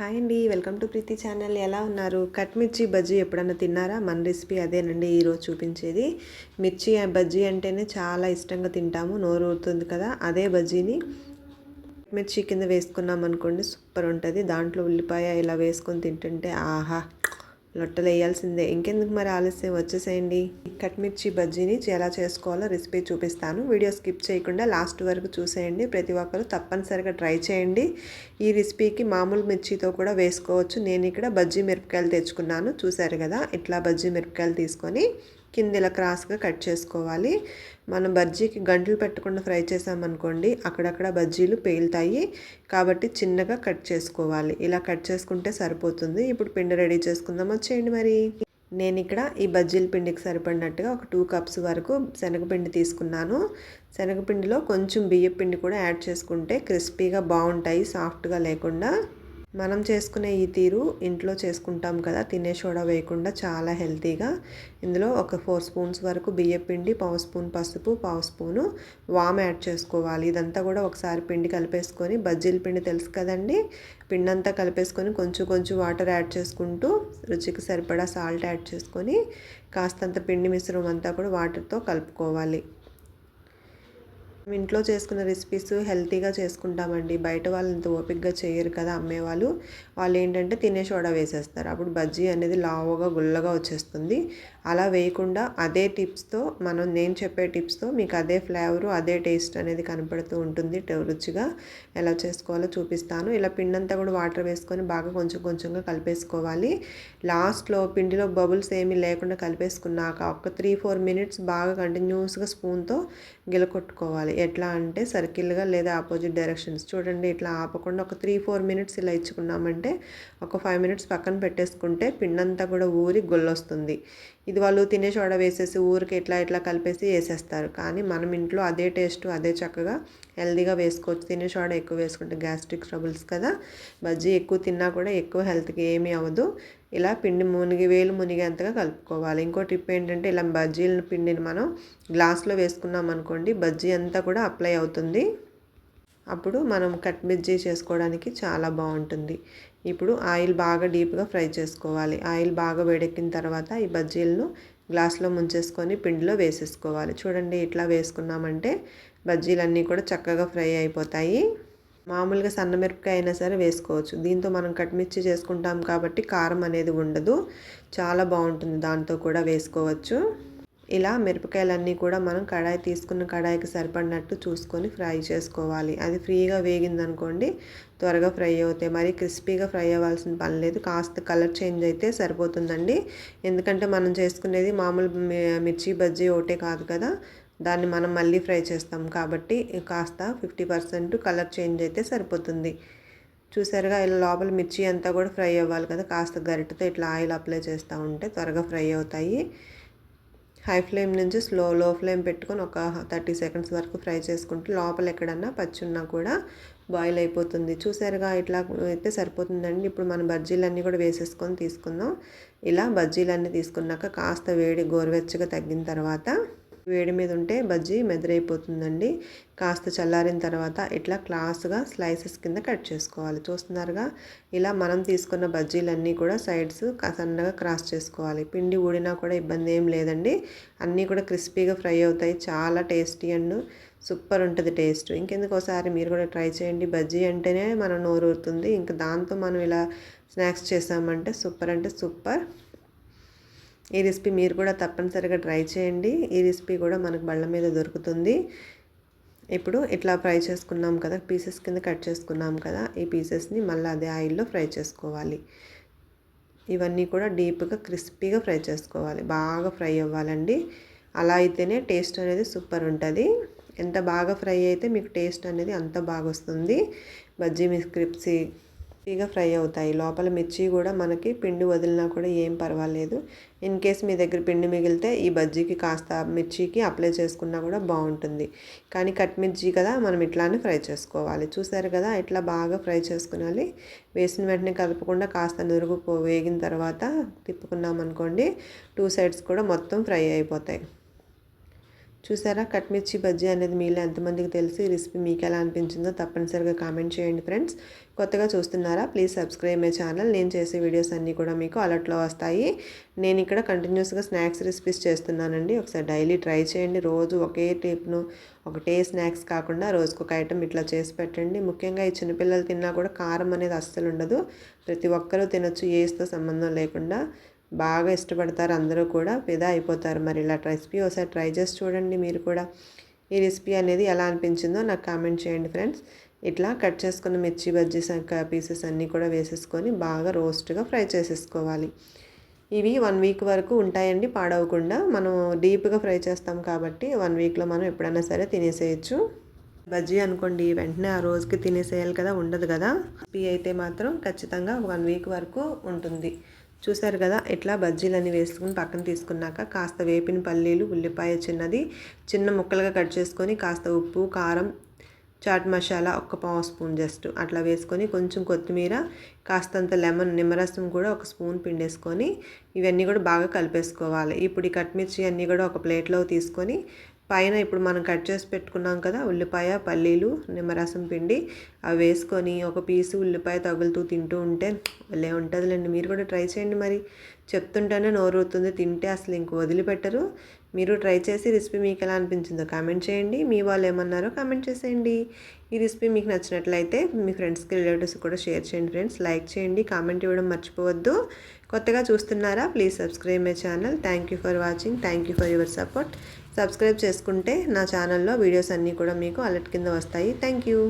Hi అండి welcome to Preethi channel. ఎలా ఉన్నారు? కట్ మిర్చి బజ్జీ ఎప్పుడన్నా తిన్నారా? మన రెసిపీ అదేనండి ఈరోజు చూపించేది. మిర్చి బజ్జీ అంటేనే చాలా ఇష్టంగా తింటాము నోరు ఊరుతుంది కదా అదే బజ్జీని మిర్చి కింద వేసుకున్నాం అనుకోండి సూపర్ ఉంటుంది. దాంట్లో ఉల్లిపాయ ఇలా వేసుకొని తింటుంటే ఆహా లొట్టలు వేయాల్సిందే. ఇంకెందుకు మరి ఆలస్యం? వచ్చేసేయండి. కట్మిర్చి బజ్జీని ఎలా చేసుకోవాలో రెసిపీ చూపిస్తాను. వీడియో స్కిప్ చేయకుండా లాస్ట్ వరకు చూసేయండి. ప్రతి ఒక్కరు తప్పనిసరిగా ట్రై చేయండి. ఈ రెసిపీకి మామూలు మిర్చితో కూడా వేసుకోవచ్చు. నేను ఇక్కడ బజ్జీ మిరపకాయలు తెచ్చుకున్నాను. చూసారు కదా? ఇట్లా బజ్జీ మిరపకాయలు తీసుకొని కింద ఇలా క్రాస్గా కట్ చేసుకోవాలి. మనం బజ్జీకి గంటలు పెట్టకుండా ఫ్రై చేసామనుకోండి అక్కడక్కడ బజ్జీలు పేలుతాయి. కాబట్టి చిన్నగా కట్ చేసుకోవాలి. ఇలా కట్ చేసుకుంటే సరిపోతుంది. ఇప్పుడు పిండి రెడీ చేసుకుందాం వచ్చేయండి మరి. నేను ఇక్కడ ఈ బజ్జీల పిండికి సరిపడినట్టుగా ఒక టూ కప్స్ వరకు శనగపిండి తీసుకున్నాను. శనగపిండిలో కొంచెం బియ్యపిండి కూడా యాడ్ చేసుకుంటే క్రిస్పీగా బాగుంటాయి సాఫ్ట్గా లేకుండా. మనం చేసుకునే ఈ తీరు ఇంట్లో చేసుకుంటాం కదా తినే సోడా వేయకుండా చాలా హెల్తీగా. ఇందులో ఒక ఫోర్ స్పూన్స్ వరకు బియ్యం పిండి పావు స్పూన్ పసుపు పావు స్పూను వామ్ యాడ్ చేసుకోవాలి. ఇదంతా కూడా ఒకసారి పిండి కలిపేసుకొని బజ్జీల పిండి తెలుసు కదండి? పిండి అంతా కలిపేసుకొని కొంచెం కొంచెం వాటర్ యాడ్ చేసుకుంటూ రుచికి సరిపడా సాల్ట్ యాడ్ చేసుకొని కాస్తంత పిండి మిశ్రమం అంతా కూడా వాటర్తో కలుపుకోవాలి. ఇంట్లో చేసుకున్న రెసిపీస్ హెల్తీగా చేసుకుంటామండి. బయట వాళ్ళు ఇంత ఓపిక్గా చేయరు కదా అమ్మేవాళ్ళు వాళ్ళు ఏంటంటే తినే సోడా వేసేస్తారు. అప్పుడు బజ్జీ అనేది లావుగా గుల్లగా వచ్చేస్తుంది. అలా వేయకుండా అదే టిప్స్తో మనం నేను చెప్పే టిప్స్తో మీకు అదే ఫ్లేవరు అదే టేస్ట్ అనేది కనపడుతూ ఉంటుంది. రుచిగా ఎలా చేసుకోవాలో చూపిస్తాను. ఇలా పిండంతా కూడా వాటర్ వేసుకొని బాగా కొంచెం కొంచెంగా కలిపేసుకోవాలి. లాస్ట్లో పిండిలో బబుల్స్ ఏమీ లేకుండా కలిపేసుకున్నాక ఒక త్రీ ఫోర్ మినిట్స్ బాగా కంటిన్యూస్గా స్పూన్తో గిలకొట్టుకోవాలి ఎట్లా అంటే సర్కిల్గా లేదా ఆపోజిట్ డైరెక్షన్స్. చూడండి ఇట్లా ఆపకుండా ఒక త్రీ ఫోర్ మినిట్స్ ఇలా ఇచ్చుకున్నామంటే ఒక ఫైవ్ మినిట్స్ పక్కన పెట్టేసుకుంటే పిండంతా కూడా ఊరి గొల్లొస్తుంది. ఇది వాళ్ళు తినే చోడ వేసేసి ఊరికి ఇట్లా ఇట్లా కలిపేసి వేసేస్తారు. కానీ మనం ఇంట్లో అదే టేస్ట్ అదే చక్కగా హెల్తీగా వేసుకోవచ్చు. తినే చోడ ఎక్కువ వేసుకుంటే గ్యాస్ట్రిక్ ట్రబుల్స్ కదా. బజ్జీ ఎక్కువ తిన్నా కూడా ఎక్కువ హెల్త్కి ఏమీ అవ్వదు. ఇలా పిండి మునిగి వేలు మునిగేంతగా కలుపుకోవాలి. ఇంకో టిప్ ఏంటంటే ఇలా బజ్జీల పిండిని మనం గ్లాస్లో వేసుకున్నాం అనుకోండి బజ్జీ అంతా కూడా అప్లై అవుతుంది. అప్పుడు మనం కట్ మిర్చి చేసుకోవడానికి చాలా బాగుంటుంది. ఇప్పుడు ఆయిల్ బాగా డీప్గా ఫ్రై చేసుకోవాలి. ఆయిల్ బాగా వేడెక్కిన తర్వాత ఈ బజ్జీలను గ్లాస్లో ముంచేసుకొని పిండిలో వేసేసుకోవాలి. చూడండి ఇట్లా వేసుకున్నామంటే బజ్జీలన్నీ కూడా చక్కగా ఫ్రై అయిపోతాయి. మామూలుగా సన్నమిరపకాయ అయినా సరే వేసుకోవచ్చు. దీంతో మనం కట్మిర్చి చేసుకుంటాం కాబట్టి కారం అనేది ఉండదు. చాలా బాగుంటుంది దాంతో కూడా వేసుకోవచ్చు. ఇలా మిరపకాయలన్నీ కూడా మనం కడాయి తీసుకున్న కడాయికి సరిపడినట్టు చూసుకొని ఫ్రై చేసుకోవాలి. అది ఫ్రీగా వేగిందనుకోండి త్వరగా ఫ్రై అవుతాయి. మరి క్రిస్పీగా ఫ్రై అవ్వాల్సిన పని లేదు. కాస్త కలర్ చేంజ్ అయితే సరిపోతుందండి. ఎందుకంటే మనం చేసుకునేది మామూలు మిర్చి బజ్జీ ఒకటే కాదు కదా. దాన్ని మనం మళ్ళీ ఫ్రై చేస్తాం కాబట్టి కాస్త ఫిఫ్టీ పర్సెంట్ కలర్ చేంజ్ అయితే సరిపోతుంది. చూసారుగా ఇలా లోపల మిర్చి అంతా కూడా ఫ్రై అవ్వాలి కదా. కాస్త గరిటతో ఇట్లా ఆయిల్ అప్లై చేస్తూ ఉంటే త్వరగా ఫ్రై అవుతాయి. హై ఫ్లేమ్ నుంచి స్లో లో ఫ్లేమ్ పెట్టుకొని ఒక థర్టీ సెకండ్స్ వరకు ఫ్రై చేసుకుంటే లోపల ఎక్కడన్నా పచ్చి ఉన్నా కూడా బాయిల్ అయిపోతుంది. చూసారుగా ఇట్లా అయితే సరిపోతుందండి. ఇప్పుడు మనం బజ్జీలన్నీ కూడా వేసేసుకొని తీసుకుందాం. ఇలా బజ్జీలన్నీ తీసుకున్నాక కాస్త వేడి గోరువెచ్చగా తగ్గిన తర్వాత వేడి మీద ఉంటే బజ్జీ మెదరైపోతుందండి. కాస్త చల్లారిన తర్వాత ఇట్లా క్లాస్గా స్లైసెస్ కింద కట్ చేసుకోవాలి. చూస్తున్నారుగా? ఇలా మనం తీసుకున్న బజ్జీలన్నీ కూడా సైడ్స్ సన్నగా క్రాస్ చేసుకోవాలి. పిండి ఊడినా కూడా ఇబ్బంది ఏం లేదండి. అన్నీ కూడా క్రిస్పీగా ఫ్రై అవుతాయి. చాలా టేస్టీ అండ్ సూపర్ ఉంటుంది టేస్ట్. ఇంకెందుకోసారి మీరు కూడా ట్రై చేయండి. బజ్జీ అంటేనే మనం నోరు ఊరుతుంది ఇంకా దాంతో మనం ఇలా స్నాక్స్ చేసామంటే సూపర్ అంటే సూపర్. ఈ రెసిపీ మీరు కూడా తప్పనిసరిగా ట్రై చేయండి. ఈ రెసిపీ కూడా మనకు బళ్ళ మీద దొరుకుతుంది. ఇప్పుడు ఇట్లా ఫ్రై చేసుకున్నాం కదా పీసెస్ కింద కట్ చేసుకున్నాం కదా ఈ పీసెస్ని మళ్ళీ అదే ఆయిల్లో ఫ్రై చేసుకోవాలి. ఇవన్నీ కూడా డీప్గా క్రిస్పీగా ఫ్రై చేసుకోవాలి. బాగా ఫ్రై అవ్వాలండి. అలా అయితేనే టేస్ట్ అనేది సూపర్ ఉంటుంది. ఎంత బాగా ఫ్రై అయితే మీకు టేస్ట్ అనేది అంత బాగా వస్తుంది. బజ్జీ క్రిప్సీ ఫ్రీగా ఫ్రై అవుతాయి. లోపల మిర్చి కూడా మనకి పిండి వదిలినా కూడా ఏం పర్వాలేదు. ఇన్ కేస్ మీ దగ్గర పిండి మిగిలితే ఈ బజ్జీకి కాస్త మిర్చికి అప్లై చేసుకున్నా కూడా బాగుంటుంది. కానీ కట్ మిర్చి కదా మనం ఇట్లానే ఫ్రై చేసుకోవాలి. చూసారు కదా ఇట్లా బాగా ఫ్రై చేసుకునాలి. వేసిన వెంటనే కలపకుండా కాస్త నురుగు వేగిన తర్వాత తిప్పుకున్నాం అనుకోండి టూ సైడ్స్ కూడా మొత్తం ఫ్రై అయిపోతాయి. చూసారా? కట్మిర్చి బజ్జీ అనేది మీలో ఎంతమందికి తెలిసి రెసిపీ మీకు ఎలా అనిపించిందో తప్పనిసరిగా కామెంట్ చేయండి ఫ్రెండ్స్. కొత్తగా చూస్తున్నారా? Please subscribe my channel. నేను చేసే వీడియోస్ అన్నీ కూడా మీకు అలర్ట్లో వస్తాయి. నేను ఇక్కడ కంటిన్యూస్గా స్నాక్స్ రెసిపీస్ చేస్తున్నానండి. ఒకసారి డైలీ ట్రై చేయండి. రోజు ఒకే టైప్ను ఒకటే స్నాక్స్ కాకుండా రోజుకు ఒక ఐటెం ఇట్లా చేసి పెట్టండి. ముఖ్యంగా ఈ చిన్నపిల్లలు తిన్నా కూడా కారం అనేది అస్సలు ఉండదు. ప్రతి ఒక్కరూ తినొచ్చు. ఏస్తో సంబంధం లేకుండా. బాగా ఇష్టపడతారు అందరూ కూడా ఫిదా అయిపోతారు. మరి ఇలా రెసిపీ ఒకసారి ట్రై చేసి చూడండి మీరు కూడా. ఈ రెసిపీ అనేది ఎలా అనిపించిందో నాకు కామెంట్ చేయండి ఫ్రెండ్స్. ఇట్లా కట్ చేసుకున్న మిర్చి బజ్జీస్ పీసెస్ అన్నీ కూడా వేసేసుకొని బాగా రోస్ట్గా ఫ్రై చేసేసుకోవాలి. ఇవి వన్ వీక్ వరకు ఉంటాయండి పాడవకుండా. మనం డీప్గా ఫ్రై చేస్తాం కాబట్టి వన్ వీక్లో మనం ఎప్పుడైనా సరే తినేసేయచ్చు. బజ్జీ అనుకోండి వెంటనే ఆ రోజుకి తినేసేయాలి కదా ఉండదు కదా. పీ అయితే మాత్రం ఖచ్చితంగా వన్ వీక్ వరకు ఉంటుంది. చూసారు కదా ఇట్లా బజ్జీలన్నీ వేసుకుని పక్కన తీసుకున్నాక కాస్త వేపిన పల్లీలు ఉల్లిపాయ చిన్నది చిన్న ముక్కలుగా కట్ చేసుకొని కాస్త ఉప్పు కారం చాట్ మసాలా ఒక పావు స్పూన్ జస్ట్ అట్లా వేసుకొని కొంచెం కొత్తిమీర కాస్తంత లెమన్ నిమ్మరసం కూడా ఒక స్పూన్ పిండేసుకొని ఇవన్నీ కూడా బాగా కలిపేసుకోవాలి. ఇప్పుడు ఈ కట్మిర్చి అన్నీ కూడా ఒక ప్లేట్లో తీసుకొని పైన ఇప్పుడు మనం కట్ చేసి పెట్టుకున్నాం కదా ఉల్లిపాయ పల్లీలు నిమ్మరసం పిండి అవి వేసుకొని ఒక పీసు ఉల్లిపాయ తగులుతూ తింటూ ఉంటే భలే ఉంటుందిలేండి. మీరు కూడా ట్రై చేయండి మరి. చెప్తుంటేనే నోరుతుంది తింటే అసలు ఇంక వదిలిపెట్టరు. మీరు ట్రై చేసి రెసిపీ మీకు ఎలా అనిపించిందో కామెంట్ చేయండి. మీ వాళ్ళు ఏమన్నారో కామెంట్ చేసేయండి. ఈ రెసిపీ మీకు నచ్చినట్లయితే మీ ఫ్రెండ్స్కి రిలేటివ్స్ కూడా షేర్ చేయండి ఫ్రెండ్స్. లైక్ చేయండి కామెంట్ ఇవ్వడం మర్చిపోవద్దు. కొత్తగా చూస్తున్నారా? Please subscribe my channel. Thank you for watching thank you for your support subscribe చేసుకుంటే నా ఛానల్లో వీడియోస్ అన్నీ కూడా మీకు అలర్ట్ కింద వస్తాయి. Thank you